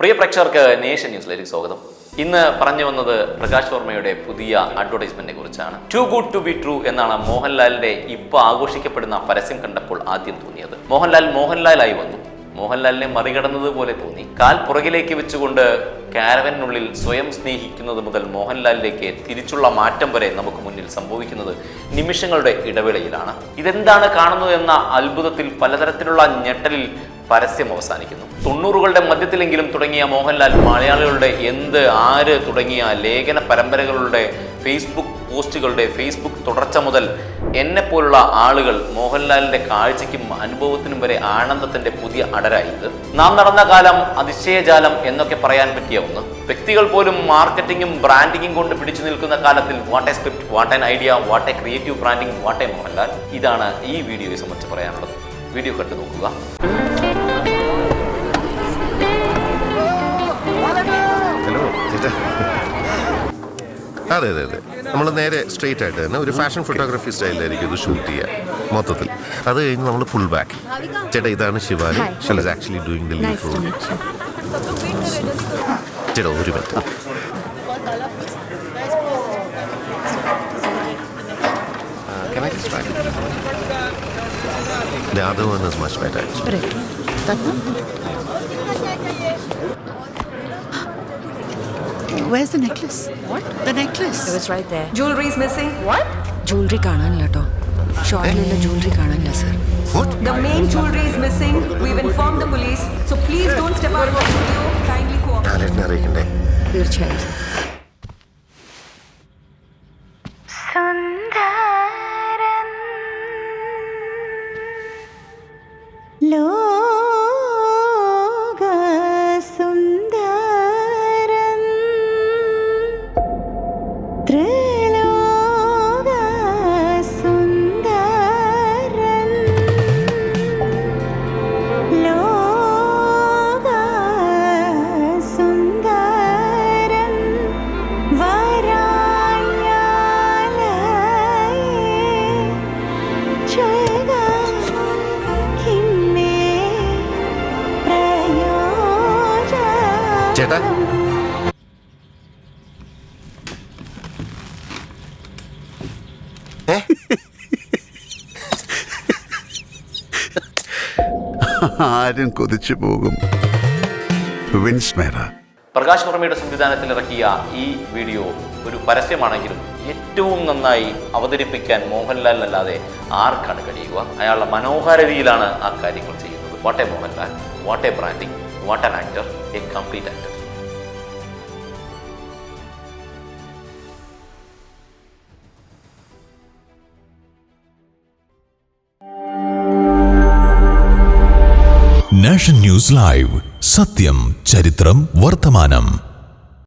പ്രിയ പ്രേക്ഷകർക്ക് നേഷൻ ന്യൂസിലേക്ക് സ്വാഗതം. ഇന്ന് പറഞ്ഞു വന്നത് പ്രകാശ് വർമ്മയുടെ പുതിയ അഡ്വർടൈസ്മെന്റിനെ കുറിച്ചാണ്. Too good to be true എന്നാണ് മോഹൻലാലിന്റെ ഇപ്പോൾ ആഘോഷിക്കപ്പെടുന്ന പരസ്യം കണ്ടപ്പോൾ ആദ്യം തോന്നിയത്. മോഹൻലാൽ മോഹൻലാലായി വന്നു. മോഹൻലാലിനെ മറികടന്നത് പോലെ തോന്നി. കാൽ പുറകിലേക്ക് വെച്ചുകൊണ്ട് കാരവനുള്ളിൽ സ്വയം സ്നേഹിക്കുന്നത് മുതൽ മോഹൻലാലിലേക്ക് തിരിച്ചുള്ള മാറ്റം വരെ നമുക്ക് മുന്നിൽ സംഭവിക്കുന്നത് നിമിഷങ്ങളുടെ ഇടവേളയിലാണ്. ഇതെന്താണ് കാണുന്നത് എന്ന അത്ഭുതത്തിൽ പലതരത്തിലുള്ള ഞെട്ടലിൽ പരസ്യം അവസാനിക്കുന്നു. തൊണ്ണൂറുകളുടെ മധ്യത്തിലെങ്കിലും തുടങ്ങിയ മോഹൻലാൽ മലയാളികളുടെ എന്ത് ആര് തുടങ്ങിയ ലേഖന പരമ്പരകളുടെ ഫേസ്ബുക്ക് പോസ്റ്റുകളുടെ ഫേസ്ബുക്ക് തുടർച്ച മുതൽ എന്നെ പോലുള്ള ആളുകൾ മോഹൻലാലിന്റെ കാഴ്ചയ്ക്കും അനുഭവത്തിനും വരെ ആനന്ദത്തിന്റെ പുതിയ അടരായത് നാം നടന്ന കാലം അതിശയജാലം എന്നൊക്കെ പറയാൻ പറ്റിയ ഒന്ന്. വ്യക്തികൾ പോലും മാർക്കറ്റിംഗും ബ്രാൻഡിങ്ങും കൊണ്ട് പിടിച്ചു നിൽക്കുന്ന കാലത്തിൽ what a script what an idea what a creative branding what a Mohanlal. ഇതാണ് ഈ വീഡിയോയെ സംബന്ധിച്ച് പറയാനുള്ളത്. വീഡിയോ കണ്ടു നോക്കുക. അതെ അതെ അതെ നമ്മൾ നേരെ സ്ട്രെയിറ്റ് ആയിട്ട് തന്നെ ഒരു ഫാഷൻ ഫോട്ടോഗ്രാഫി സ്റ്റൈലിലായിരിക്കും ഇത് ഷൂട്ട് ചെയ്യുക മൊത്തത്തിൽ അത് കഴിഞ്ഞ് നമ്മൾ ഫുൾ ബാക്ക് ചേട്ടാ ഇതാണ് Shivani is actually doing the lead role. ചേട്ടാ ഒരു minute? The other one is much better. actually. Correct. That one? Where's the necklace? What? The necklace. It was right there. Jewelry is missing. What? Jewelry കാണാനില്ല കേട്ടോ ഷോർട്ടിലുള്ള jewelry കാണാനില്ല sir What? The main jewelry is missing. We've informed the police. So please don't step out of the studio. Kindly cooperate. ലാലേട്ടനെ അറിയിക്കണ്ടേ തീർച്ചയായും sir ലോകസുന്ദരം ചേട്ടാ. ആരും കൊതിച്ചു പോകും. Wins മേര Prakash വർമ്മയുടെ സംവിധാനത്തിൽ ഇറക്കിയ ഈ വീഡിയോ ഒരു പരസ്യമാണെങ്കിലും ഏറ്റവും നന്നായി അവതരിപ്പിക്കാൻ മോഹൻലാലിനല്ലാതെ ആർക്കാണ് കഴിയുക? അയാളുടെ മനോഹര രീതിയിലാണ് ആ കാര്യങ്ങൾ ചെയ്യുന്നത്. What a Mohanlal what a branding. What an actor a complete actor. Nation news live సత్యం చరిత్రం వర్తమానం